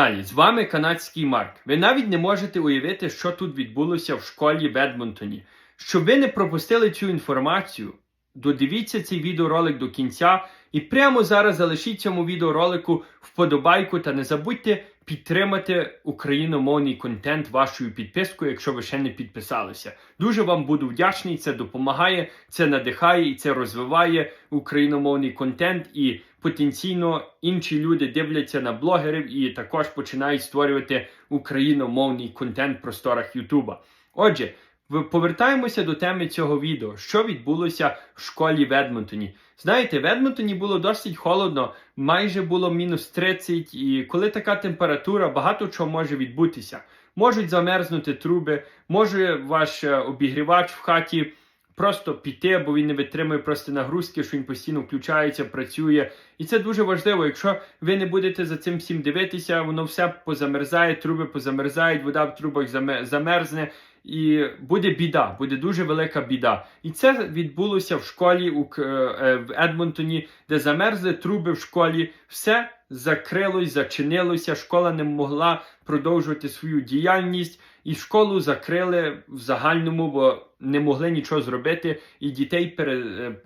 Далі, з вами канадський Марк. Ви навіть не можете уявити, що тут відбулося в школі в Едмонтоні. Щоб ви не пропустили цю інформацію, додивіться цей відеоролик до кінця і прямо зараз залишіть цьому відеоролику вподобайку та не забудьте підтримати україномовний контент вашою підпискою, якщо ви ще не підписалися. Дуже вам буду вдячний. Це допомагає, це надихає і це розвиває україномовний контент. І потенційно інші люди дивляться на блогерів і також починають створювати україномовний контент в просторах Ютуба. Отже, повертаємося до теми цього відео. Що відбулося в школі в Едмонтоні? Знаєте, в Едмонтоні було досить холодно, майже було мінус 30, і коли така температура, багато чого може відбутися. Можуть замерзнути труби, може ваш е, обігрівач в хаті просто піти, бо він не витримує просто нагрузки, що він постійно включається, працює. І це дуже важливо. Якщо ви не будете за цим всім дивитися, воно все позамерзає, труби позамерзають, вода в трубах заме- замерзне. І буде біда, буде дуже велика біда. І це відбулося в школі у е, в Едмонтоні, де замерзли труби в школі. Все закрилось, зачинилося. Школа не могла продовжувати свою діяльність, і школу закрили в загальному, бо не могли нічого зробити, і дітей пере,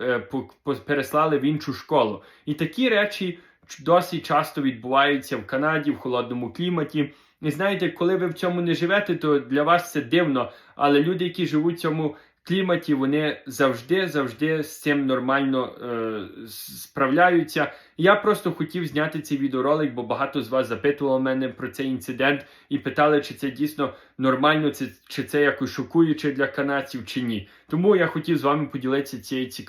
е, е, переслали в іншу школу. І такі речі досить часто відбуваються в Канаді в холодному кліматі. І знаєте, коли ви в цьому не живете, то для вас це дивно. Але люди, які живуть в цьому кліматі, вони завжди, завжди з цим нормально е, справляються. Я просто хотів зняти цей відеоролик, бо багато з вас запитувало мене про цей інцидент і питали, чи це дійсно нормально, чи це якось шокуюче для канадців, чи ні. Тому я хотів з вами поділитися цією цікавою.